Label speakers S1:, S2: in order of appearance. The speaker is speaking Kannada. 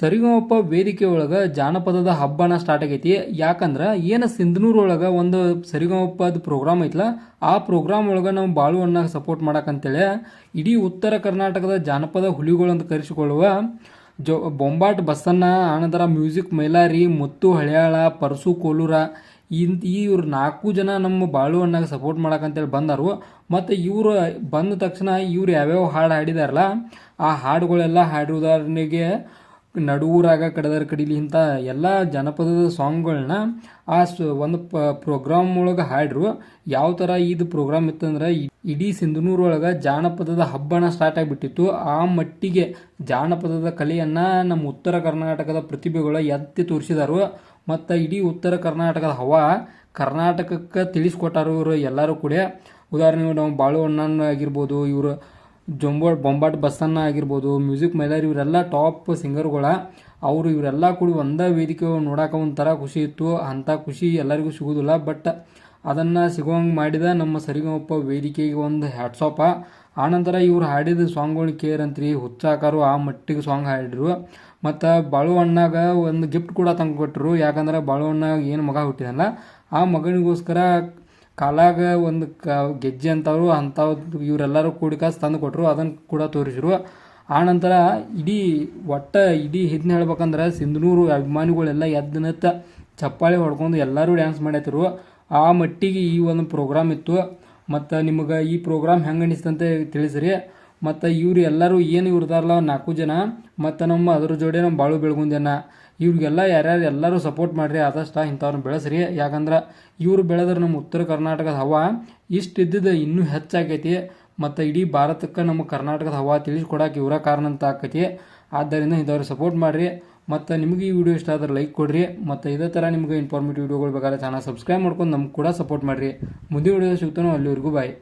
S1: ಸರಿಗಮಪ ವೇದಿಕೆ ಒಳಗೆ ಜಾನಪದದ ಹಬ್ಬನ ಸ್ಟಾರ್ಟ್ ಆಗೈತಿ. ಯಾಕಂದ್ರೆ ಏನು ಸಿಂಧನೂರು ಒಳಗೆ ಒಂದು ಸರಿಗಮಪದ ಪ್ರೋಗ್ರಾಮ್ ಐತಲ್ಲ ಆ ಪ್ರೋಗ್ರಾಮ್ ಒಳಗೆ ನಾವು ಬಾಳು ಅಣ್ಣಾಗ ಸಪೋರ್ಟ್ ಮಾಡೋಕ್ಕಂತೇಳಿ ಇಡೀ ಉತ್ತರ ಕರ್ನಾಟಕದ ಜಾನಪದ ಹುಲಿಗಳು ಅಂತ ಕರೆಸಿಕೊಳ್ಳುವ ಜೊ, ಬೊಂಬಾಟ್ ಬಸ್ಸನ್ನ ಆನಂತರ ಮ್ಯೂಸಿಕ್, ಮೈಲಾರಿ, ಮುತ್ತು, ಹಳ್ಯಾಳ, ಪರಸು, ಕೋಲೂರ ಇಂತ ಇವ್ರು ನಾಲ್ಕು ಜನ ನಮ್ಮ ಬಾಳು ಅಣ್ಣಾಗ ಸಪೋರ್ಟ್ ಮಾಡಕ್ಕಂತೇಳಿ ಬಂದರು. ಮತ್ತು ಇವರು ಬಂದ ತಕ್ಷಣ ಇವ್ರು ಯಾವ್ಯಾವ ಹಾಡು ಹಾಡಿದಾರಲ್ಲ ಆ ಹಾಡುಗಳೆಲ್ಲ ಹಾಡುವುದರಿಗೆ ನಡುವೂರಾಗ ಕಡದರ ಕಡಿಲಿ ಇಂಥ ಎಲ್ಲ ಜನಪದದ ಸಾಂಗ್ಗಳನ್ನ ಆ ಒಂದು ಪ ಪ್ರೋಗ್ರಾಮ್ ಒಳಗೆ ಹಾಡ್ರು. ಯಾವ ಥರ ಇದು ಪ್ರೋಗ್ರಾಮ್ ಇತ್ತಂದ್ರೆ ಇಡೀ ಸಿಂಧನೂರೊಳಗೆ ಜಾನಪದದ ಹಬ್ಬನ ಸ್ಟಾರ್ಟ್ ಆಗಿಬಿಟ್ಟಿತ್ತು. ಆ ಮಟ್ಟಿಗೆ ಜಾನಪದದ ಕಲೆಯನ್ನು ನಮ್ಮ ಉತ್ತರ ಕರ್ನಾಟಕದ ಪ್ರತಿಭೆಗಳು ಎತ್ತಿ ತೋರಿಸಿದಾರು. ಮತ್ತು ಇಡೀ ಉತ್ತರ ಕರ್ನಾಟಕದ ಹವಾ ಕರ್ನಾಟಕಕ್ಕೆ ತಿಳಿಸ್ಕೊಟ್ಟಾರು ಇವರು ಎಲ್ಲರೂ ಕೂಡ ಉದಾಹರಣೆಗೆ ನಾವು ಬಾಳು ಅಣ್ಣನ ಆಗಿರ್ಬೋದು, ಇವರು ಜೊಂಬೋ ಬೊಂಬಾಟ್ ಬಸ್ಸನ್ನ ಆಗಿರ್ಬೋದು, ಮ್ಯೂಸಿಕ್ ಮೈಲರ್ ಇವರೆಲ್ಲ ಟಾಪ್ ಸಿಂಗರ್ಗಳ. ಅವರು ಇವರೆಲ್ಲ ಕೂಡ ಒಂದೇ ವೇದಿಕೆ ನೋಡಕ್ಕೆ ಒಂಥರ ಖುಷಿ ಇತ್ತು. ಅಂಥ ಖುಷಿ ಎಲ್ಲರಿಗೂ ಸಿಗೋದಿಲ್ಲ. ಬಟ್ ಅದನ್ನು ಸಿಗೋಂಗೆ ಮಾಡಿದ ನಮ್ಮ ಸರಿಗಮಪ್ಪ ವೇದಿಕೆಗೆ ಒಂದು ಹ್ಯಾಟ್ಸಾಪ ಆನಂತರ ಇವ್ರು ಹಾಡಿದ ಸಾಂಗ್ಗಳು ಕೇರಂತ್ರಿ ಹುಚ್ಚಾಕಾರು ಆ ಮಟ್ಟಿಗೆ ಸಾಂಗ್ ಹಾಡಿದ್ರು. ಮತ್ತು ಬಾಳು ಅಣ್ಣಾಗ ಒಂದು ಗಿಫ್ಟ್ ಕೂಡ ತಂದು ಕೊಟ್ಟರು ಯಾಕಂದ್ರೆ ಬಾಳು ಅಣ್ಣಾಗ ಏನು ಮಗ ಹುಟ್ಟಿದಲ್ಲ, ಆ ಮಗನಿಗೋಸ್ಕರ ಕಾಲಾಗ ಒಂದು ಕ ಗೆಜ್ಜೆ ಅಂತವ್ರು ಅಂಥವು ಇವರೆಲ್ಲರೂ ಕೂಡಿ ಕಾಸು ತಂದು ಕೊಟ್ಟರು ಅದನ್ನು ಕೂಡ ತೋರಿಸಿದ್ರು ಆ ನಂತರ ಇಡೀ ಒಟ್ಟ ಇಡೀ ಇದನ್ನ ಹೇಳ್ಬೇಕಂದ್ರೆ ಸಿಂಧನೂರು ಅಭಿಮಾನಿಗಳೆಲ್ಲ ಎದ್ದು ನಿತ್ತ ಚಪ್ಪಾಳಿ ಹೊಡ್ಕೊಂಡು ಎಲ್ಲರೂ ಡ್ಯಾನ್ಸ್ ಮಾಡತ್ತಿರು ಆ ಮಟ್ಟಿಗೆ ಈ ಒಂದು ಪ್ರೋಗ್ರಾಮ್ ಇತ್ತು. ಮತ್ತು ನಿಮಗೆ ಈ ಪ್ರೋಗ್ರಾಮ್ ಹೆಂಗೆ ಅನಿಸ್ತಂತೆ ತಿಳಿಸ್ರಿ. ಮತ್ತು ಇವ್ರು ಎಲ್ಲರೂ ಏನು ಇವ್ರದಾರಲ್ಲ ನಾಲ್ಕು ಜನ, ಮತ್ತು ನಮ್ಮ ಅದ್ರ ಜೋಡಿ ನಮ್ಮ ಬಾಳು ಬೆಳಗುಂದೆನ ಇವ್ರಿಗೆಲ್ಲ ಯಾರ್ಯಾರು ಎಲ್ಲರೂ ಸಪೋರ್ಟ್ ಮಾಡಿರಿ, ಆದಷ್ಟು ಇಂಥವ್ರನ್ನ ಬೆಳೆಸ್ರಿ. ಯಾಕಂದ್ರೆ ಇವರು ಬೆಳೆದ್ರೆ ನಮ್ಮ ಉತ್ತರ ಕರ್ನಾಟಕದ ಹವಾ ಇಷ್ಟು ಇದ್ದಿದ್ದು ಇನ್ನೂ ಹೆಚ್ಚಾಗೈತಿ. ಮತ್ತು ಇಡೀ ಭಾರತಕ್ಕೆ ನಮ್ಮ ಕರ್ನಾಟಕದ ಹವಾ ತಿಳಿಸ್ಕೊಡಕ್ಕೆ ಇವರ ಕಾರಣ ಅಂತ ಆಕೈತಿ. ಆದ್ದರಿಂದ ಇಂಥವ್ರಿಗೆ ಸಪೋರ್ಟ್ ಮಾಡಿರಿ. ಮತ್ತು ನಿಮಗೆ ಈ ವಿಡಿಯೋ ಇಷ್ಟ ಆದರೆ ಲೈಕ್ ಕೊಡ್ರಿ. ಮತ್ತು ಇದೇ ಥರ ನಿಮಗೆ ಇನ್ಫಾರ್ಮೇಟಿವ್ ವಿಡಿಯೋಗಳು ಬೇಕಾದ್ರೆ ಚಾನಲ್ ಸಬ್ಸ್ಕ್ರೈಬ್ ಮಾಡ್ಕೊಂಡು ನಮ್ಗೆ ಕೂಡ ಸಪೋರ್ಟ್ ಮಾಡಿರಿ. ಮುಂದಿನ ವಿಡಿಯೋ ಸಿಗ್ತಾನೋ ಅಲ್ಲಿವರೆಗೂ ಬಾಯ್